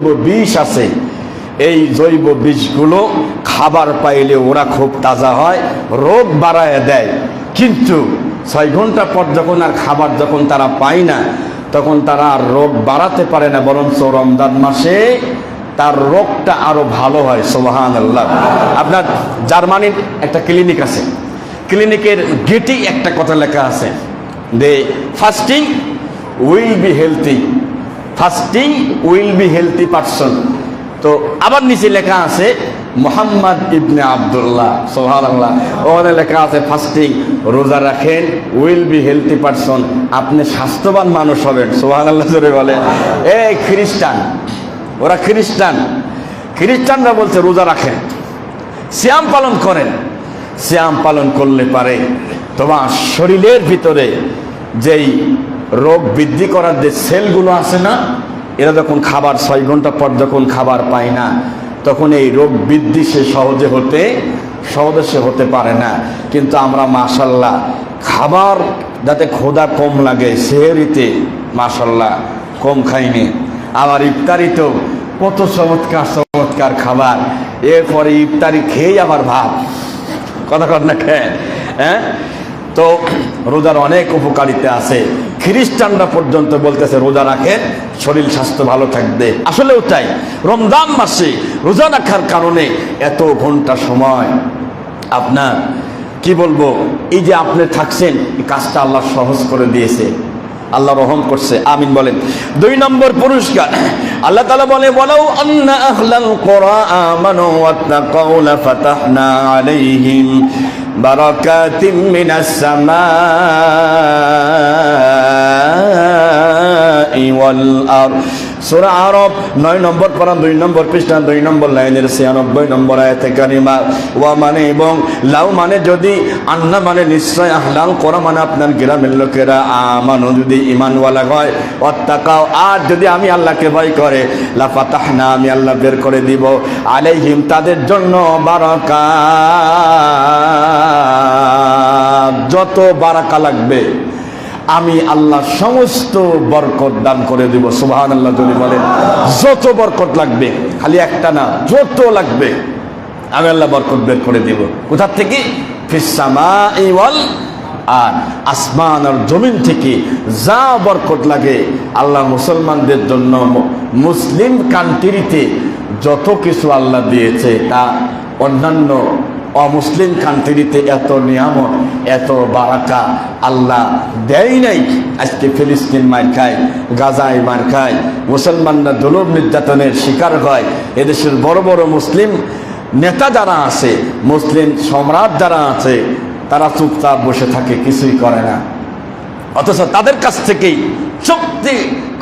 বিষ আছে। এই জৈব বিষগুলো খাবার পাইলে ওরা খুব তাজা হয়, রোগ বাড়ায় দেয়। কিন্তু ছয় ঘণ্টা পর যখন আর খাবার যখন তারা পায় না, তখন তারা আর রোগ বাড়াতে পারে না, বরঞ্চ রমজান মাসে তার রোগটা আরও ভালো হয় সোবাহান আল্লাহ আপনার জার্মানির একটা ক্লিনিক আছে। ক্লিনিকের গেটেই একটা কথা লেখা আছে the fasting will be healthy fasting will be healthy person তো আবার নিচে লেখা আছে মোহাম্মদ ইবনে আবদুল্লাহ সোহান আল্লাহ ওখানে লেখা আছে ফাস্টিং রোজা রাখেন উইল বি হেলথি পারসন আপনি স্বাস্থ্যবান মানুষ হবেন। সোহান আল্লাহ জোরে বলে এই খ্রিস্টান, ওরা খ্রিস্টান। খ্রিস্টানরা বলছে রোজা রাখেন শ্যাম পালন করেন। শ্যাম পালন করলে পারে তোমার শরীরের ভিতরে যেই রোগ বৃদ্ধি করার যে সেলগুলো আছে না, এরা যখন খাবার ছয় ঘণ্টা পর যখন খাবার পায় না, তখন এই রোগ বৃদ্ধি সে সহজে হতে, সহজে সে হতে পারে না। কিন্তু আমরা মাশাল্লাহ খাবার যাতে খোদা কম লাগে, সেহরিতে মাশাল্লাহ কম খাইনি। আবার ইফতারিতেও কত চমৎকার চমৎকার খাবার। এরপরে ইফতারি খেয়েই আবার ভাত। কথা কর না খেয়ে হ্যাঁ? তো রোজার অনেক উপকারিতা আছে। খ্রিস্টানরা পর্যন্ত বলতেছে, রোজা রাখেন, শরীর, স্বাস্থ্য ভালো থাকবে। আসলেও তাই। রমজান মাসে রোজা রাখার কারণে এত ঘণ্টা সময়। আপনার, কি বলব, এই যে আপনি থাকছেন কাজটা আল্লাহ সহজ করে দিয়েছে। আল্লাহ রহম করছে। আমিন বলেন। দুই নম্বর পুরস্কার। আল্লাহ তালা বলে বলো আন্না আহলাল কোরআ আমানু ওয়াত্তাকাউ সূরা আরব, নয় নম্বর পারা দুই নম্বর পৃষ্ঠা, দুই নম্বর লাইনের ছিয়ানব্বই নম্বর আয়াতে কারিমা। ওয়া মানে এবং লাউ মানে যদি, আন্না মানে নিশ্চয় আহলাল করা মানে আপনার গ্রামের লোকেরা। আমানু যদি ইমানওয়ালা হয় অত্যাকাও আর যদি আমি আল্লাহকে ভয় করে, লাফাতাহনা, আমি আল্লাহ বের করে দিব। আলাইহিম তাদের জন্য বারাকা যত বারাকা লাগবে আমি আল্লাহ সমস্ত বরকত দান করে দিব সুবাহান আল্লাহ যদি বলেন। যত বরকত লাগবে, খালি একটা না, যত লাগবে, আমি আল্লাহ বরকত বের করে দিব। কোথার থেকে? আর আসমান আর জমিন থেকে যা বরকত লাগে, আল্লাহ মুসলমানদের জন্য মুসলিম কান্ট্রিতে যত কিছু আল্লাহ দিয়েছে, তা অন্যান্য অমুসলিম কান্ট্রিতে এত নিয়ামত, এত বারাকা আল্লাহ দেয় নাই। আজকে ফিলিস্তিন মার খায়, গাজায় মার খায়, মুসলমানরা জুলুম নির্যাতনের শিকার হয়। এদেশের বড় বড় মুসলিম নেতা যারা আছে, মুসলিম সম্রাট যারা আছে, তারা চুপচাপ বসে থাকে, কিছুই করে না। অথচ তাদের কাছ থেকেই শক্তি,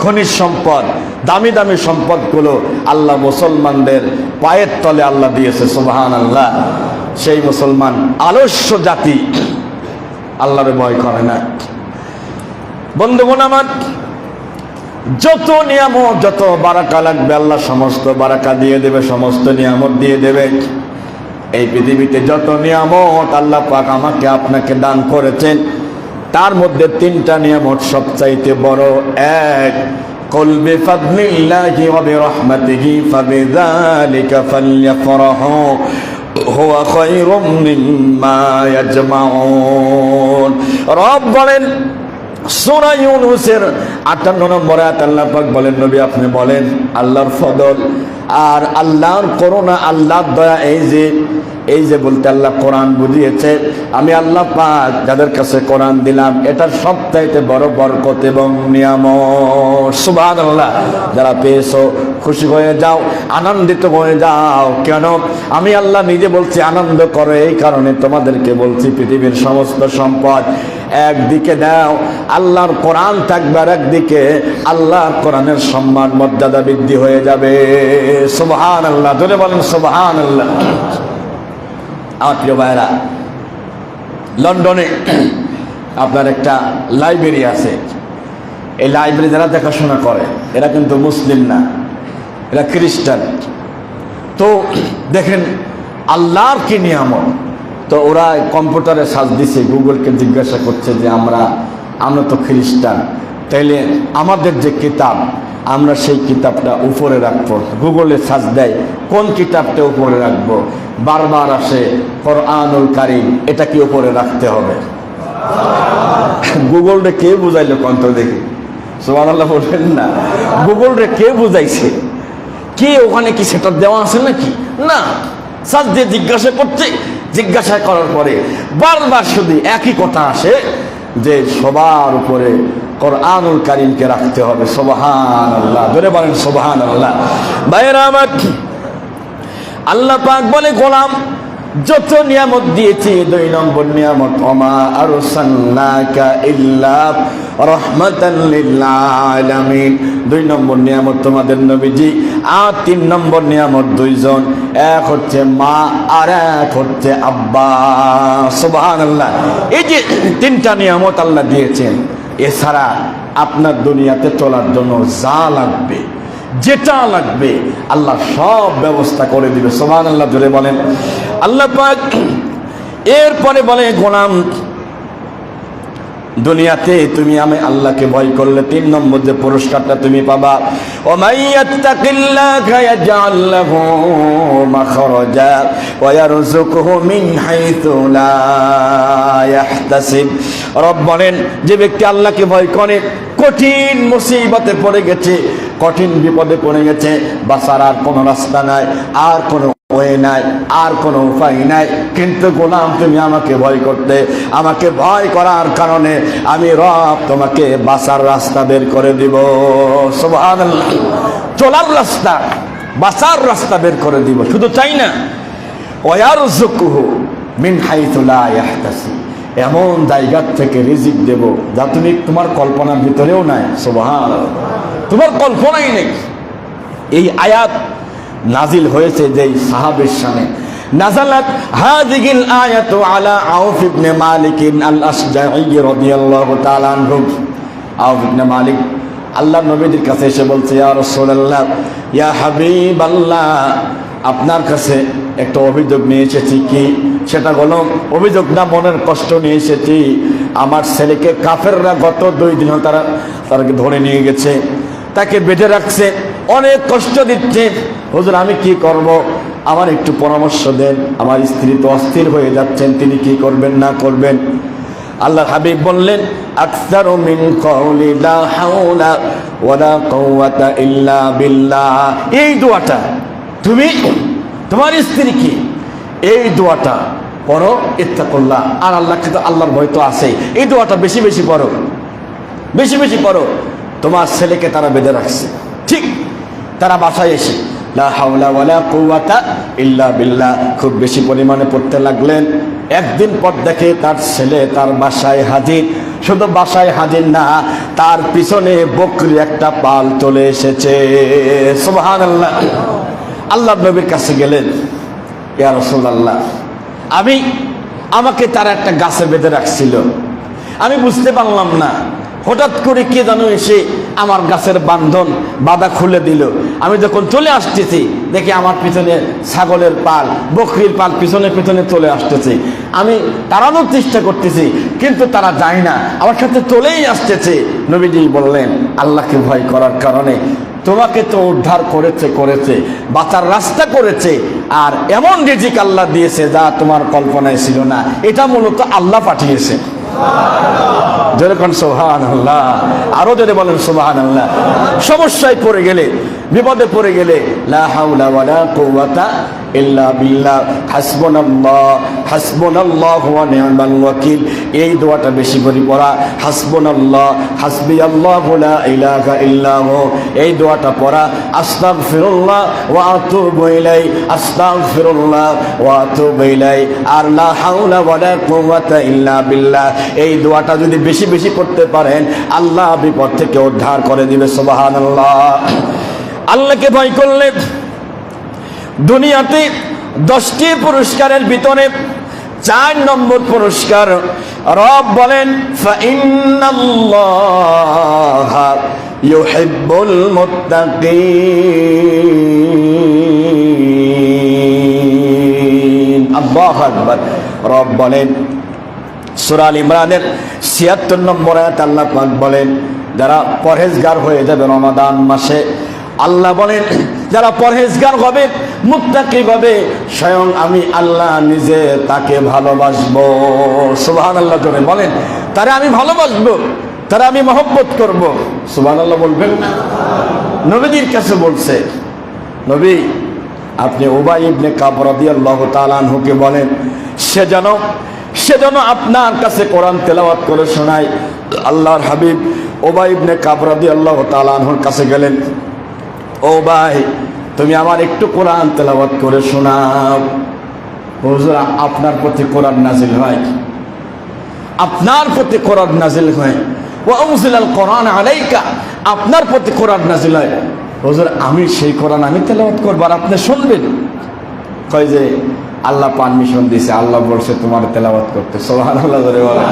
খনিজ সম্পদ, দামি দামি সম্পদগুলো আল্লাহ মুসলমানদের পায়ের তলে আল্লাহ দিয়েছে সুবাহান আল্লাহ সেই মুসলমান আলস্য জাতি আল্লাহরে ভয় করে না। বন্ধুগণ আমার, যত নিয়ম যত বারাকা লাগবে, আল্লাহ সমস্ত বারাকা দিয়ে দেবে, সমস্ত নিয়ামত দিয়ে দেবে। এই পৃথিবীতে যত নিয়ামত আল্লাহ পাক আমাকে, আপনাকে দান করেছেন, তার মধ্যে তিনটা নিয়ামত সবচাইতে বড়। এক, কলবে ফাদলিল্লাহি ওয়া বিরহমাতিহি, ফাবিযালিকা ফালইয়াফরাহু হুয়া খায়রুম মিম্মা রব বলেন সোনা ইউনুসের আটান্ন নম্বরে আল্লাহ পাক বলেন, নবী আপনি বলেন, আল্লাহর ফদল আর আল্লাহর করোনা আল্লাহর দয়া, এই যে এই যে বলতে আল্লাহ কোরআন বুঝিয়েছে, আমি আল্লাহ পাক যাদের কাছে কোরআন দিলাম, এটার সবচাইতে বড় বরকত এবং নিয়াম সুবাদ আল্লাহ যারা পেয়েছ, খুশি হয়ে যাও, আনন্দিত হয়ে যাও। কেন? আমি আল্লাহ নিজে বলছি, আনন্দ করো, এই কারণে তোমাদেরকে বলছি, পৃথিবীর সমস্ত সম্পদ একদিকে দাও, আল্লাহর কোরআন থাকবে আর একদিকে আল্লাহর কোরআনের সম্মান, মর্যাদা বৃদ্ধি হয়ে যাবে। সুবহান আল্লাহ ধরে বলেন সুবহান আল্লাহ আমার প্রিয় ভাইরা লন্ডনে আপনার একটা লাইব্রেরি আছে। এই লাইব্রেরি যারা দেখাশোনা করে, এরা কিন্তু মুসলিম না, এরা খ্রিস্টান। তো দেখেন, আল্লাহর কি নিয়ামত? তো ওরা কম্পিউটারে সার্চ দিছে, গুগলকে জিজ্ঞাসা করছে যে আমরা আমরা তো খ্রিস্টান। তাইলে আমাদের যে কিতাব, আমরা সেই কিতাবটা উপরে রাখব। গুগলে সার্চ দেয়, কোন কিতাবটা উপরে রাখব? বারবার আসে, কোরআনুল কারিম, এটা কি উপরে রাখতে হবে? গুগলটা কে বুঝাইলো কন্ত দেখি? সোমান আল্লাহ বলবেন না। গুগলটা কে বুঝাইছে? কে ওখানে কি সেটা দেওয়া আছে নাকি? না। সার্চ দিয়ে জিজ্ঞাসা করছে জিজ্ঞাসা করার পরে বারবার শুধু একই কথা আসে যে সবার উপরে কোরআনুল কারিমকে রাখতে হবে। সোবাহান আল্লাহ ধরে বলেন সোবাহান আল্লাহ বাইরা আমার আল্লাহ পাক বলে, গোলাম, যত নিয়ামত দিয়েছি, দুই নম্বর নিয়ামত অমা আরও ইল্লা দুই নম্বর নিয়ামত তোমাদের নবীজি। আর তিন নম্বর নিয়ামত দুইজন। এক হচ্ছে মা, আর এক হচ্ছে আব্বা। সুবহানাল্লাহ। এই যে তিনটা নিয়ামত আল্লাহ দিয়েছেন, এছাড়া আপনার দুনিয়াতে চলার জন্য যা লাগবে, যেটা লাগবে, আল্লাহ সব ব্যবস্থা করে দিবে। সোমান আল্লাহ জোরে বলেন। আল্লাহ এরপরে বলে, গোলাম দুনিয়াতে তুমি আমি আল্লাহকে ভয় করলে তিন নম্বর যে পুরস্কারটা তুমি পাবা। ও বলেন, যে ব্যক্তি আল্লাহকে ভয় করে, কঠিন মুসিবতে পড়ে গেছে কঠিন বিপদে পড়ে গেছে। বাঁচার আর কোনো রাস্তা নাই, আর কোনো ওয়ে নাই, আর কোনো উপায় নাই। কিন্তু গোলাম, তুমি আমাকে ভয় করতে, আমাকে ভয় করার কারণে আমি রব তোমাকে বাঁচার রাস্তা বের করে দিব। চলার রাস্তা, বাঁচার রাস্তা বের করে দিব। শুধু তাই না ওয়ার জুকুহু মিন হাইতুলা এমন জায়গার থেকে রিজিক দেব যা তুমি তোমার কল্পনার ভিতরেও নাই। সুবহান তোমার কল্পনাই নেই। এই আয়াত নাজিল হয়েছে যেই সাহাবের সামনে। নাজালাত হাযিহিল আয়াতু আলা আউফ ইবনে মালিক আল আসজাঈ রাদিয়াল্লাহু তাআলা আনহু। আউফ ইবনে মালিক আল্লাহ নবীদের কাছে এসে বলছে, ইয়া রাসূলুল্লাহ, ইয়া হাবিবাল্লাহ, আপনার কাছে একটা অভিযোগ নিয়ে এসেছি কি? সেটা হলো, অভিযোগ না, মনের কষ্ট নিয়ে এসেছি। আমার ছেলেকে কাফেররা গত দুই দিন তারা তাকে ধরে নিয়ে গেছে। তাকে বেঁধে রাখছে, অনেক কষ্ট দিচ্ছে। হুজুর, আমি কি করব? আমার একটু পরামর্শ দেন। আমার স্ত্রী তো অস্থির হয়ে যাচ্ছেন, তিনি কি করবেন, না করবেন? আল্লাহ হাবিব বললেন, আকসার এই দোয়াটা, তুমি, তোমার স্ত্রী কি? এই দোয়াটা পড়ো, ইত্তাকুল্লাহ। আর আল্লাহকে তো আল্লাহর ভয় তো আছে এই দোয়াটা বেশি বেশি পড়ো। বেশি বেশি পড়ো। তোমার ছেলেকে তারা বেঁধে রাখছে। ঠিক, তারা বাসায় এসে ইল্লা বিল্লাহ। খুব বেশি পরিমাণে পড়তে লাগলেন। একদিন পর দেখে তার ছেলে তার বাসায় হাজির। শুধু বাসায় হাজির না, তার পিছনে বকরি একটা পাল চলে এসেছে। সুবহানাল্লাহ। আল্লাহ নবীর কাছে গেলেন, ইয়া রাসূলুল্লাহ, আমি, আমাকে তারা একটা গাছে বেঁধে রাখছিল। আমি বুঝতে পারলাম না হঠাৎ করে কে যেন এসে আমার গাছের বান্ধন বাধা খুলে দিল। আমি যখন চলে আসতেছি, দেখি আমার পিছনে ছাগলের পাল, বকরির পাল পিছনে পিছনে চলে আসতেছে। আমি তাড়ানোর চেষ্টা করতেছি, কিন্তু তারা যায় না। আমার সাথে চলেই আসতেছে। নবীজি বললেন, আল্লাহকে ভয় করার কারণে তোমাকে তো উদ্ধার করেছে করেছে, বাঁচার রাস্তা করেছে, আর এমন রিজিক আল্লাহ দিয়েছে যা তোমার কল্পনায় ছিল না। এটা মূলত আল্লাহ পাঠিয়েছে। যেরকম সোহান আল্লাহ আরও যদি বলেন সোহান আল্লাহ সমস্যায় পড়ে গেলে, বিপদে পড়ে গেলে, লা হাওলা ওয়ালা কুওয়াতা ইল্লা বিল্লাহ। হাসবুনাল্লাহ, হাসবুনাল্লাহু ওয়া নি'মাল ওয়াকিল। এই দোয়াটা বেশি করে পড়া, হাসবুনাল্লাহ, হাসবিয়াল্লাহু লা ইলাহা ইল্লা হু এই দোয়াটা পড়া, আস্তাগফিরুল্লাহ ওয়া আতুবু ইলাই আস্তাগফিরুল্লাহ ওয়া আতুবু ইলাই আর লা হাওলা ওয়ালা কুওয়াতা ইল্লা বিল্লাহ। এই দোয়াটা যদি বেশি বেশি বেশি করতে পারেন, আল্লাহ বিপদ থেকে উদ্ধার করে দিবে, সুবহানাল্লাহ। আল্লাহকে ভয় করলে দুনিয়াতে দশটি পুরস্কারের ভিতরে চার নম্বর পুরস্কার রব বলেন ইউহিব্বুল আল্লাহু রব বলেন, সূরা আল ইমরানের 76 নম্বর আয়াত আল্লাহ পাক বলেন, যারা পরহেজগার হয়ে যাবে রমাদান মাসে, আল্লাহ বলেন, যারা পরহেজগার হবে, মুত্তাকি হবে স্বয়ং আমি আল্লাহ নিজে তাকে ভালোবাসবো। সুবহান আল্লাহ জনে বলেন, তারা আমি ভালোবাসবো, তারা আমি মহব্বত করব। সুবহান আল্লাহ বলবেন? নবীজির কাছে বলছে, নবী, আপনি উবাই ইবনে কাব রাদিয়াল্লাহু তাআলা আনহুকে বলেন, সে যেন সে যেন আপনার কাছে কোরআন তেলাওয়াত করে শোনায় আল্লাহর হাবিব ওবাই ইবনে কাব রাদিয়াল্লাহু তাআলা আনহুর কাছে গেলেন, ও ভাই, তুমি আমার একটু কোরআন তেলাওয়াত করে শোনাও। হুজুর, আপনার প্রতি কোরআন নাজিল হয়। আপনার প্রতি কোরআন নাজিল হয়। ওয়া উনজিলাল কোরআন আলাইকা আপনার প্রতি কোরআন নাজিল হয়। হুজুর, আমি সেই কোরআন আমি তেলাওয়াত করব আর আপনি শুনবেন। কয় যে আল্লাহ পারমিশন দিছে, আল্লাহ বলছে তোমার তেলাওয়াত করতে। সোহান আল্লাহ ধরে বলে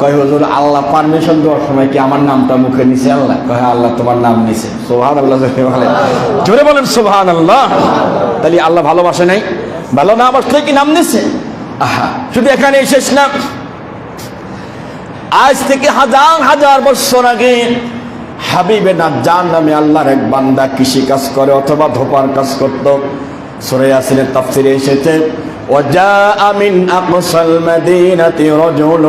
কয়, হুজুর, আল্লাহ পারমিশন দেওয়ার সময় কি আমার নামটা মুখে নিছে আল্লাহ? কয়, আল্লাহ তোমার নাম নিছে। সোহান আল্লাহ ধরে বলে জোরে বলেন সোহান আল্লাহ তাহলে আল্লাহ ভালোবাসে নাই? ভালো না বাসলে কি নাম নিছে? আহা, শুধু এখানে শেষ না। আজ থেকে হাজার হাজার বছর আগে হাবিবে নাজ্জার নামে আল্লাহর এক বান্দা কৃষি কাজ করে অথবা ধোপার কাজ করত। সরে আসলে তাফসিরে এসেছে وجاء من أقصى المدينة رجل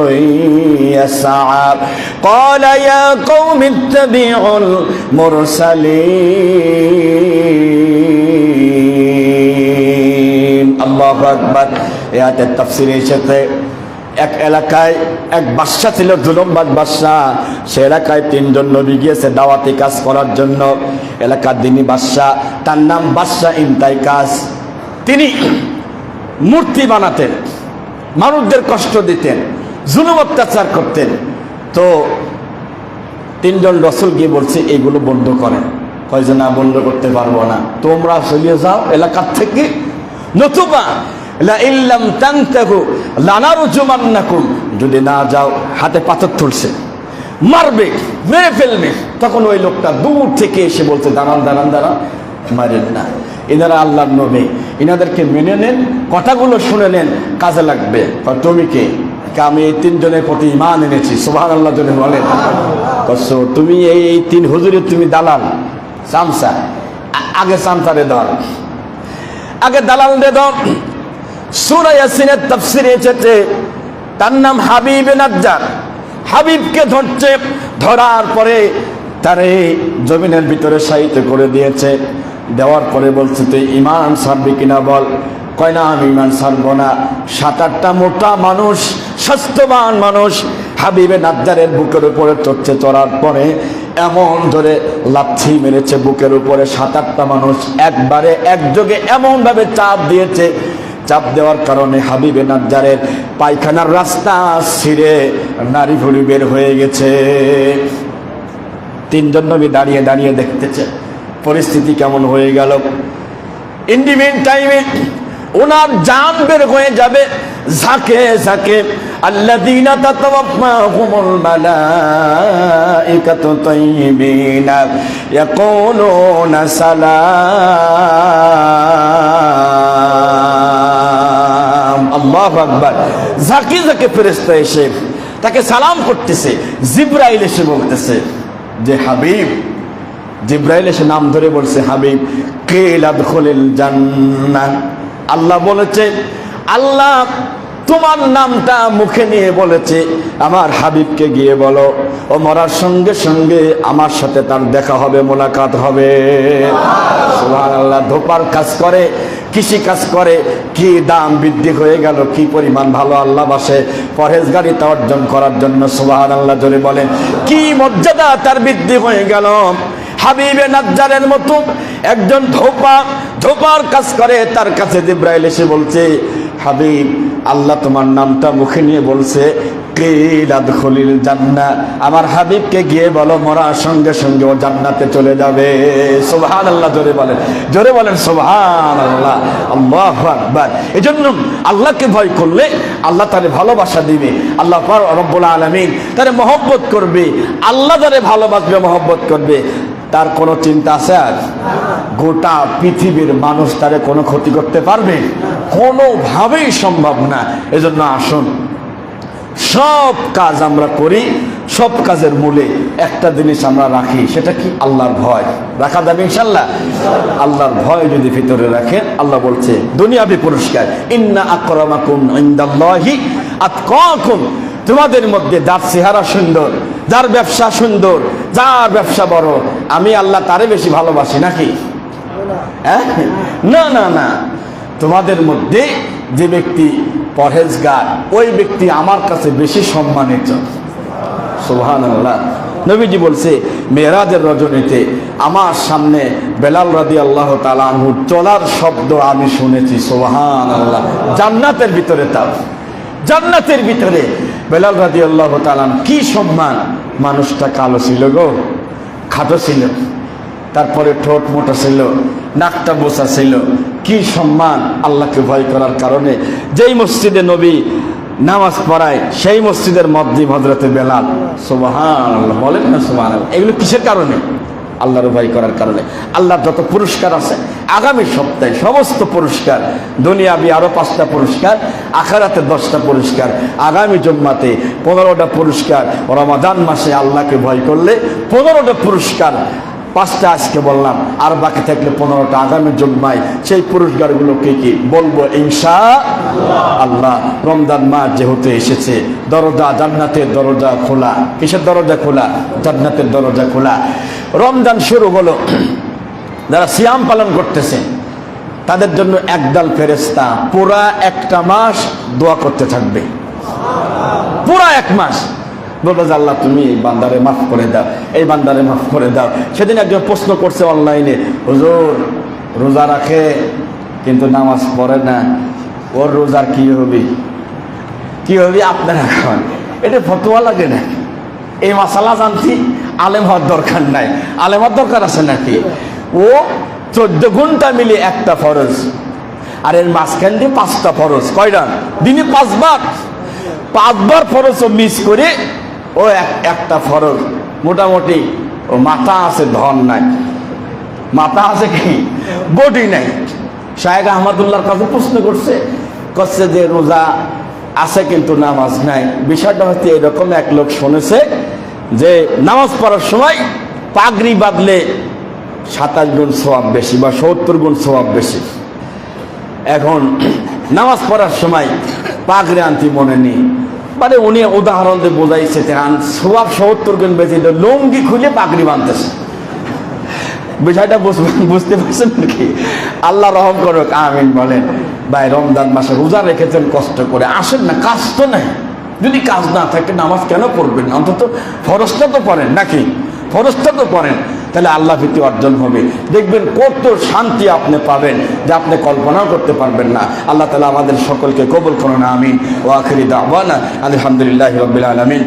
يسعى قال يا قوم اتبعوا المرسلين الله أكبر এতে তাফসিরে এসেছে এক এলাকায় এক বাদশা ছিল জুলুমবাদ বাদশা সে এলাকায় তিনজন নবী গিয়েছে দাওয়াতি কাজ করার জন্য এলাকার দিনী বাদশাহ, তার নাম বাদশা ইন্তাই কাজ তিনি মূর্তি বানাতেন, মানুষদের কষ্ট দিতেন, জুলুম অত্যাচার করতেন। তো তিনজন রসুল গিয়ে বলছে, এগুলো বন্ধ করেন। কয় যে না বন্ধ করতে পারব না। তোমরা চলিয়ে যাও এলাকার থেকে। নতুবা যদি না যাও, হাতে পাথর তুলছে। মারবে, মেরে ফেলবে। তখন ওই লোকটা দূর থেকে এসে বলছে, দাঁড়ান দাঁড়ান দাঁড়ান, মারেন না। এনারা আল্লাহর নবী। এনাদেরকে মেনে নেন, কথাগুলো শুনে নেন, কাজে লাগবে। তুমি কে? আমি এই তিনজনের প্রতি ইমান এনেছি সুভান আল্লাহ জনে বলেন তুমি এই এই তিন হুজুরের তুমি দালাল, সামসা। আগে সামসারে দাও আগে দালাল রে দাও সুরা ইয়াসিনের তাফসিরে এসেছে, তার নাম হাবিব নাজ্জার। হাবিবকে ধরছে, ধরার পরে তারে জমিনের ভিতরে সাহিত্য করে দিয়েছে। দেওয়ার পরে বলছে, তুই ইমান সারবি কিনা বল? কয়, না, আমি ইমান সারব না। সাত আটটা মোটা মানুষ, স্বাস্থ্যবান মানুষ হাবিবে নাজ্জারের বুকের উপরে চড়ছে। চড়ার পরে এমন ধরে লাচ্ছি মেরেছে বুকের উপরে। সাত আটটা মানুষ একবারে একযোগে এমনভাবে চাপ দিয়েছে। চাপ দেওয়ার কারণে হাবিবে নাজ্জারের পায়খানার রাস্তা ছিঁড়ে নারী ভুড়ি বের হয়ে গেছে। তিনজন নবী দাঁড়িয়ে দাঁড়িয়ে দেখতেছে, পরিস্থিতি কেমন হয়ে গেল। ইন্ডিমেন্ট টাইমে ওনার জান বের হয়ে যাবে। ঝাঁকে ঝাঁকে আকবার। ঝাঁকে ঝাঁকে ফেরেশতা এসে তাকে সালাম করতেছে, জিব্রাইল এসে বলতেছে যে, হাবিব, জিব্রাইল এসে নাম ধরে বলছে, হাবিব কেলাদ খোলেল জান্নাত। আল্লাহ বলেছে, আল্লাহ তোমার নামটা মুখে নিয়ে বলেছে, আমার হাবিবকে গিয়ে বলো, ও মরার সঙ্গে সঙ্গে আমার সাথে তার দেখা হবে, মোলাকাত হবে। আল্লাহ ধোপার কাজ করে কৃষি কাজ করে, কি দাম বৃদ্ধি হয়ে গেল, কি পরিমাণ ভালো আল্লাহ বাসে, পরহেজগারিতা অর্জন করার জন্য সুবাহ আল্লাহ জোরে বলেন, কি মর্যাদা তার বৃদ্ধি হয়ে গেল? হাবিবে নাজ্জারের মতো একজন ধোপা, ধোপার কাজ করে, তার কাছে জিব্রাইল এসে বলছে, হাবিব, আল্লাহ তোমার নামটা মুখে নিয়ে বলছে কেলাদ খলিল জান্না আমার হাবিবকে গিয়ে বলো, মরার সঙ্গে সঙ্গে ও জান্নাতে চলে যাবে। সুবহান আল্লাহ জোরে বলেন। জোরে বলেন সুবহান আল্লাহ আল্লাহ আকবার। এই জন্য আল্লাহকে ভয় করলে আল্লাহ তারে ভালোবাসা দিবে। আল্লাহ রব্বুল আলামিন তারে মহব্বত করবে। আল্লাহ তারে ভালোবাসবে, মহব্বত করবে। তার কোনো চিন্তা আছে আর? গোটা পৃথিবীর মানুষ তারে কোনো ক্ষতি করতে পারবে? কোনোভাবেই সম্ভব না। এজন্য আসুন সব কাজ আমরা করি, সব কাজের মূলে একটা জিনিস আমরা রাখি, সেটা কি? আল্লাহর ভয়। রাখা যাবে ইনশাল্লাহ আল্লাহর ভয় যদি ভিতরে রাখেন, আল্লাহ বলছে, দুনিয়াবি পুরস্কার, ইন্না আকরামাকুম ইনদাল্লাহি আতকাকুম। তোমাদের মধ্যে যার চেহারা সুন্দর, যার ব্যবসা সুন্দর, যার ব্যবসা বড়, আমি আল্লাহ তারে বেশি ভালোবাসি নাকি? হ্যাঁ? না না না। তোমাদের মধ্যে যে ব্যক্তি পরহেজগার, ওই ব্যক্তি আমার কাছে বেশি সম্মানিত। সোহান আল্লাহ নবীজি বলছে, মেয়েরাজের রজনীতে আমার সামনে বেলাল রাদি আল্লাহ তালানহু চলার শব্দ আমি শুনেছি সোহান আল্লাহ জান্নাতের ভিতরে তাও। জান্নাতের ভিতরে বেলাল রাদি আল্লাহ তালান কি সম্মান? মানুষটা কালো ছিল গো, খাটো ছিল। তারপরে ঠোঁট মোটা ছিল। নাকটা বোসা ছিল। কি সম্মান আল্লাহকে ভয় করার কারণে। যেই মসজিদে নবী নামাজ পড়ায়, সেই মসজিদের মদ্দি ভদ্রতে বেলাল সোবাহান বলেন না সোবাহান এগুলো কিসের কারণে? আল্লাহর ভয় করার কারণে। আল্লাহর যত পুরস্কার আছে, আগামী সপ্তাহে সমস্ত পুরস্কার, দুনিয়াবি আরও পাঁচটা পুরস্কার, আখারাতে দশটা পুরস্কার, আগামী জম্মাতে পনেরোটা পুরস্কার, রমাদান মাসে আল্লাহকে ভয় করলে পনেরোটা পুরস্কার পাঁচটা আজকে বললাম, আর বাকি থাকলে পনেরোটা আগামী জন্মায় সেই পুরস্কারগুলো কি বলব? ইনশা আল্লাহ। রমজান মাস যেহেতু এসেছে, দরজা জান্নাতের দরজা খোলা। কিসের দরজা খোলা? জান্নাতের দরজা খোলা। রমজান শুরু হলো, যারা সিয়াম পালন করতেছে, তাদের জন্য একদল ফেরেস্তা পুরা একটা মাস দোয়া করতে থাকবে। পুরা এক মাস। বলব যে আল্লাহ, তুমি এই বান্দারে মাফ করে দাও, এই বান্দারে মাফ করে দাও। সেদিন একজন প্রশ্ন করছে অনলাইনে, হুজুর, রোজা রাখে, কিন্তু নামাজ পড়ে না, ওর রোজার কি হবে? কি হবে আপনার এখন? এটা ফতোয়া লাগে না। এই মশালা জানছি আলেম হওয়ার দরকার নাই। আলেম হওয়ার দরকার আছে নাকি? ও, চোদ্দ ঘণ্টা মিলে একটা ফরজ, আর এর মাঝখান দিয়ে পাঁচটা ফরজ। কয়টা? দিনে পাঁচবার। পাঁচবার ফরজ মিস করে ও এক- একটা ফরজ। মোটামুটি। ও মাথা আছে, ধন নাই। মাথা আছে কি? বডি নাই। শাহেক আহমদুল্লাহর কাছে প্রশ্ন করছে করছে যে রোজা আছে কিন্তু নামাজ নাই। বিষয়টা হচ্ছে এরকম এক লোক শুনেছে যে নামাজ পড়ার সময় পাগড়ি বাঁধলে সাতাশ গুণ সোয়াব বেশি বা সত্তর গুণ সোয়াব বেশি। এখন নামাজ পড়ার সময় পাগড়ি আনতে মনে নেই। মানে উনি উদাহরণ দিয়ে বোঝাইছে আন সোয়াব সত্তর গুণ তো লুঙ্গি খুলে পাগড়ি বাঁধতেছে। বিষয়টা বুঝ- বুঝতে পারছেন নাকি? আল্লাহ রহম করুক, আমিন বলেন। ভাই, রমজান মাসে রোজা রেখেছেন কষ্ট করে। আসেন না, কাজ তো নাই। যদি কাজ না থাকে, নামাজ কেন পড়বেন? অন্তত ফরজটা তো পড়েন নাকি? ফরজটা তো পড়েন। তাহলে আল্লাহ ভীতি অর্জন হবে। দেখবেন কত শান্তি আপনি পাবেন যে আপনি কল্পনাও করতে পারবেন না। আল্লাহ তালা আমাদের সকলকে কবল করুন, আমিন। ও আখরি দাওয়ানা, আলহামদুলিল্লাহ রবিল আলমিন।